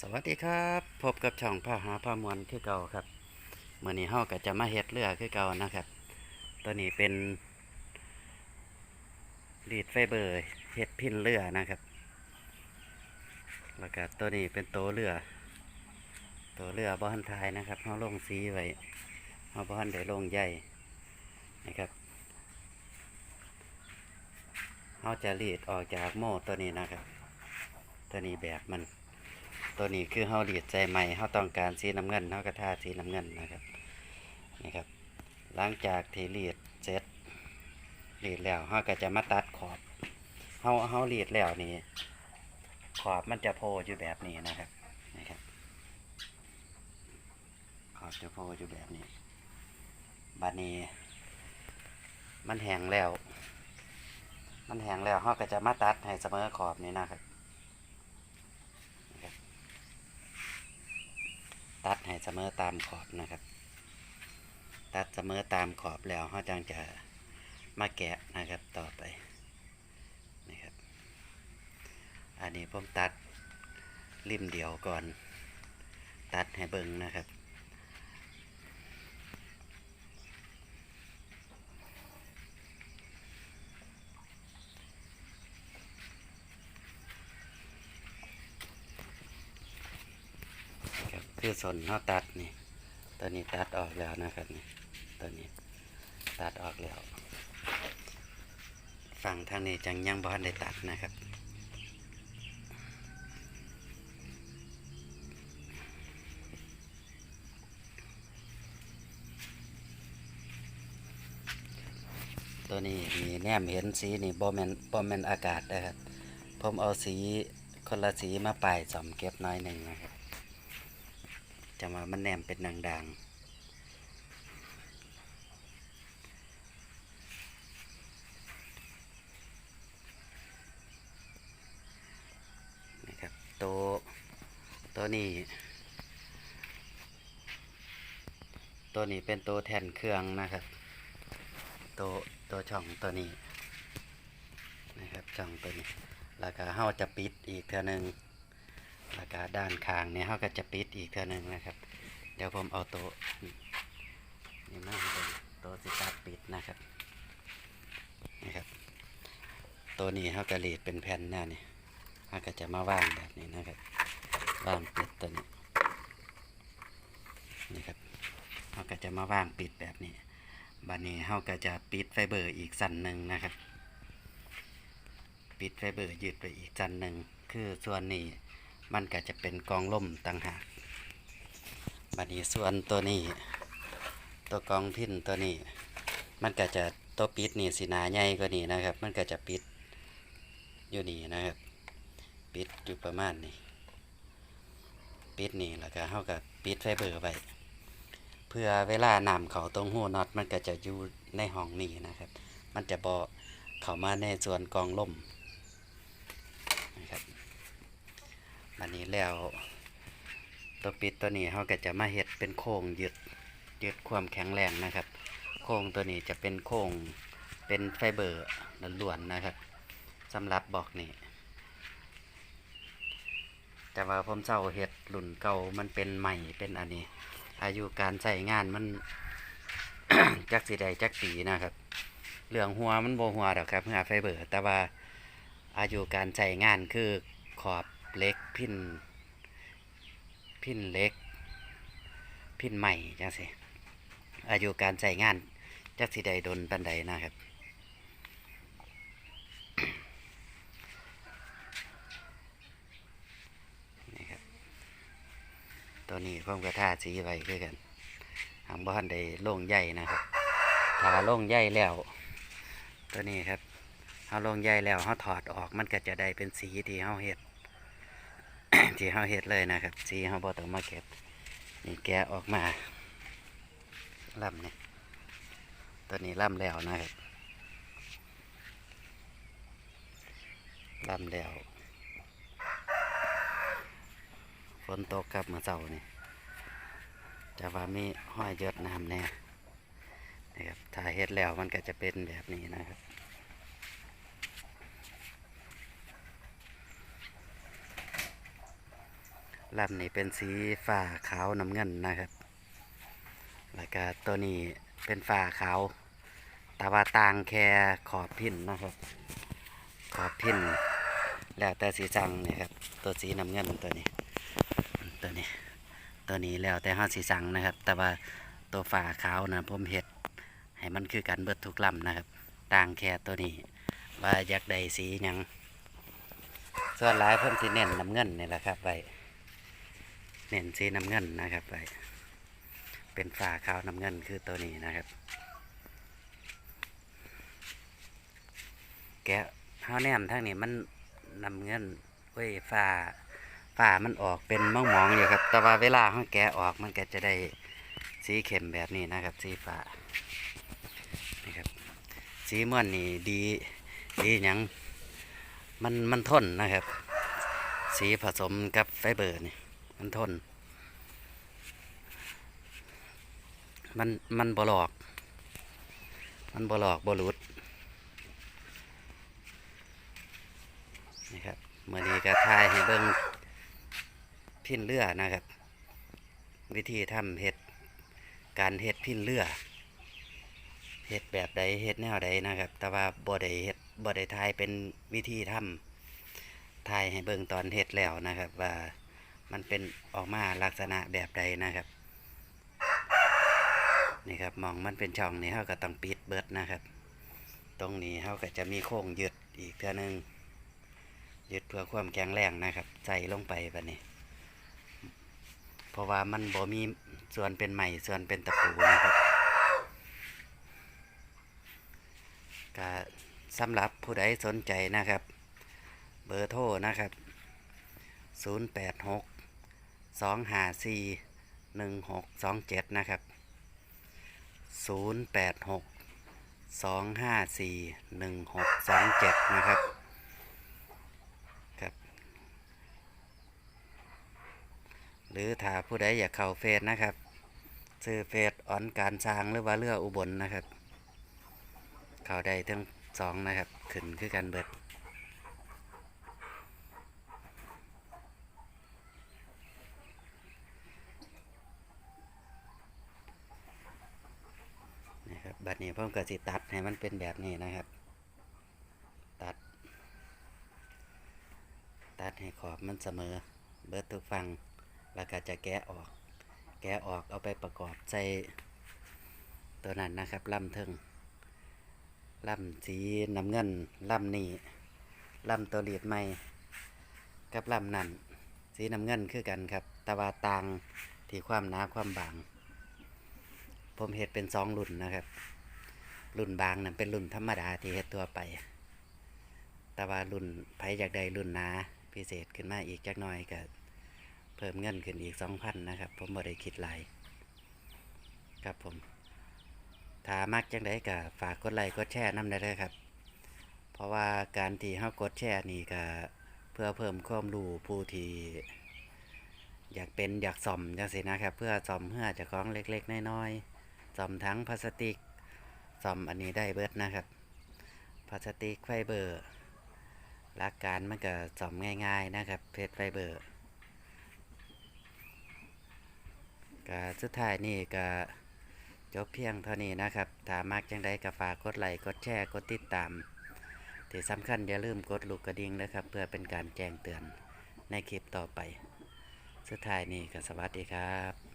สวัสดีครับ พบกับช่องผ้าหาผ้ามวลคือเก่าครับเมื่อนี้เฮาก็จะมาเฮ็ดเรือคือเก่านะครับ ตัวนี้เป็นรีดไฟเบอร์เฮ็ดพินเรือนะครับ แล้วก็ตัวนี้เป็นโตเรือ ตัวเรือบ้านทายนะครับเฮาลงสีไว้เฮาบ้านได้ลงใหญ่นะครับเฮาจะรีดออกจากโม่ตัวนี้นะครับ ตัวนี้แบบมัน ตัวนี้คือเฮาดีดใจใหม่เฮาต้องการสีน้ำเงินเฮากระทาสีน้ำเงินนะครับนี่ครับหลังจากที่รีดเสร็จรีดแล้วเฮาก็จะมาตัดขอบเฮาเฮารีดแล้วนี่ขอบมันจะโผล่อยู่แบบนี้นะครับนะครับ ขอบจะโผล่อยู่แบบนี้บัดนี้มันแห้งแล้ว มันแห้งแล้วเฮาก็จะมาตัดให้เสมอขอบนี้นะครับ ตัดให้เสมอตามขอบนะครับ ตัดเสมอตามขอบแล้วเขาจังจะมาแกะนะครับต่อไปนะครับ อันนี้ผมตัดริมเดียวก่อน ตัดให้เบิ่งนะครับ คือส่วนเขาตัดนี่ตัวนี้ตัดออกแล้วนะครับนี่ตัวนี้ตัดออกแล้วฝั่งทางนี้จังยังบ้านได้ตัดนะครับตัวนี้มีแนมเห็นสีนี่บอมแมนบอมแมนอากาศนะครับผมเอาสีคนละสีมาป่ายสอมเก็บน้อยหนึ่งนะครับ จะมามันแนมเป็นด่างๆนะครับตัวตัวนี้ ตัวนี้เป็นตัวแทนเครื่องนะครับตัวตัวช่องตัวนี้นะครับช่องตัวนี้แล้วก็เฮาจะปิดอีกเท่านึง แล้วก็ด้านข้างเนี่ยเขาก็จะปิดอีกเท่านึงนะครับ เดี๋ยวผมเอาโต๊ะนี่มาให้เป็นโต๊ะสิตัดปิดนะครับนะครับ ตัวนี้เขาก็รีดเป็นแผ่นหน้านี่เขาก็จะมาว่างแบบนี้นะครับว่างปิดตัวนี้นี่ครับเขาก็จะมาว่างปิดแบบนี้บัดนี้เขาก็จะปิดไฟเบอร์อีกสั้นหนึ่งนะครับ ปิดไฟเบอร์ยืดไปอีกสั้นหนึ่งคือส่วนนี้ มันก็จะเป็นกองล่มต่างหากบัดนี้ส่วนตัวนี้ ตัวกองพินตัวนี้ มันก็จะตัวปิดนี่สีหนาใหญ่กว่านี้นะครับ มันก็จะปิดอยู่นี่นะครับ ปิดอยู่ประมาณนี้ปิดนี่แล้วก็เท่ากับปิดไฟเบอร์ไว้เพื่อเวลานำเขาตรงหูน็อตมันก็จะอยู่ในห้องนี้นะครับ มันจะบอเข้ามาในส่วนกองล่มนะครับ อันนี้แล้วตัวปิดตัวนี้เขาก็จะมาเฮ็ดเป็นโค้งยึดยึดความแข็งแรงนะครับ โค้งตัวนี้จะเป็นโค้งเป็นไฟเบอร์ล้วนๆนะครับสำหรับบอกนี่แต่ว่าผมเจ้าเฮ็ดรุ่นเก่ามันเป็นใหม่เป็นอันนี้ อายุการใช้งานมันจักสีใดจักปีนะครับ เรื่องหัวมันโบหัวดอกครับเพื่อไฟเบอร์ แต่ว่าอายุการใช้งานคือขอบ เล็กพินพินเล็ก พินใหม่จังสิอายุการใช้งานจักสิใดดนปันใดนะครับนี่ครับ ตัวนี้ผมกระท่าสีไว้คือกันทางบ้านได้โล่งใหญ่นะครับถ้าโล่งใหญ่แล้ว ตัวนี้ครับเอาโล่งใหญ่แล้วเขาถอดออกมันก็จะได้เป็นสีที่เขาเห็ด ที่เขาเห็ดเลยนะครับสีเขาบอต้องมาเก็บนี่แกะออกมาล่ำเนี่ยตัวนี้ล่ำแล้วนะครับล่ำแล้วฝนตกครับเมื่อเช้านี่จะว่ามีห้อยยดน้ำแน่นะครับถ้าเห็ดแล้วมันก็จะเป็นแบบนี้นะครับ ลำนี้เป็นสีฟ้าขาวน้ำเงินนะครับ แล้วก็ตัวนี้เป็นฟ้าขาวแต่ว่าต่างแค่ขอบพินนะครับ ขอบพินแล้วแต่สีจังนี่ยครับ ตัวสีน้ำเงินตัวนี้ ตัวนี้ ตัวนี้แล้วแต่ห้าสีสังนะครับ แต่ว่าตัวฝาขาวนะผมเห็ดให้มันคือกันเบิดทุกลำนะครับ ต่างแค่ตัวนี้ ว่าอยากได้สีหยังส่วนหลายเพิ่นสีเน้นน้ำเงินนี่แหละครับไป เน้นสีน้ำเงินนะครับไปเป็นฝาขาวน้ำเงินคือตัวนี้นะครับ แกะเฮาแนมทางนี้มันน้ำเงินเว้ยฟ้าฝ้ามันออกเป็นมองมองอยู่ครับ แต่ว่าเวลาเขาแกะออกมันก็จะได้สีเข้มแบบนี้นะครับ สีฟ้านี่ครับสีม่วนนี่ดีดีหยังมันมันทนนะครับ สีผสมกับไฟเบอร์นี่ มันทน มันมันบลอก มันบลอกบลุดนี่ครับเมื่อนี้ก็ทายให้เบิ่งพินเรือนะครับ วิธีทำเห็ดการเห็ดพินเรือเห็ดแบบใดเห็ดแนวใดนะครับ แต่ว่าบ่ได้เห็ดบ่ได้ทายเป็นวิธีทำทายให้เบิ่งตอนเห็ดแล้วนะครับว่า มันเป็นออกมาลักษณะแบบใดนะครับ นี่ครับมองมันเป็นช่องนี้เขาก็ต้องปิดเบิดนะครับ ตรงนี้เขาก็จะมีโค้งยึดอีกเท่านึงยึดเพื่อความแข็งแรงนะครับ ใส่ลงไปแบบนี้ เพราะว่ามันบ่มีส่วนเป็นใหม่ส่วนเป็นตะปูนะครับก็สำหรับผู้ใดสนใจนะครับ เบอร์โทรนะครับ 086 254 1627นะครับ086 254 1627นะครับครับ หรือถ้าผู้ใดอยากเข้าเฟซนะครับซื้อเฟซออนการสร้างหรือว่าเรืออุบลนะครับ เข้าได้ทั้งสองนะครับ ขึ้นคือกันเบิด นะครั บบัดนี้ผมก็สิตัดให้มันเป็นแบบนี้นะครับ ตัด ตัดให้ขอบมันเสมอ เบิดทุกฝั่งแล้วก็จะแกะออก แกะออกเอาไปประกอบใส่ตัวนั้นนะครับลำเทิงลำสีน้ำเงินลำนี้ลำตัวเลียดใหม่กับลำนั้นสีน้ำเงินคือกันครับต่ว่าต่างที่ความหนาความบาง ผมเห็ดเป็นสองรุ่นนะครับ รุ่นบางนั่นเป็นรุ่นธรรมดาที่เห็ดตัวไป แต่ว่ารุ่นไผอยากได้รุ่นหนาพิเศษขึ้นมาอีกจักหน่อยก็เพิ่มเงินขึ้นอีกสองพันนะครับ ผมบ่ได้คิดหลายครับผมถ้ามักจังไดก็ฝากกดไลค์กดแชร์นำได้เลยครับ เพราะว่าการที่เฮากดแชร์นี่ก็เพื่อเพิ่มความรู้ผู้ที่อยากเป็นอยากซ่อมจังซี่นะครับ เพื่อซ่อมเพื่อจะของเล็ก ๆ น้อยๆ ซ่อมทั้งพลาสติกซ่อมอันนี้ได้เบิดนะครับพลาสติกไฟเบอร์หลักการมันก็ซ่อมง่ายๆนะครับเพชรไฟเบอร์ก็สุดท้ายนี่ก็จบเพียงเท่านี้นะครับ ถ้ามักจังใดก็ฝากกดไลค์กดแชร์กดติดตามที่สำคัญอย่าลืมกดลูกกระดิ่งนะครับ เพื่อเป็นการแจ้งเตือนในคลิปต่อไป สุดท้ายนี่ก็สวัสดีครับ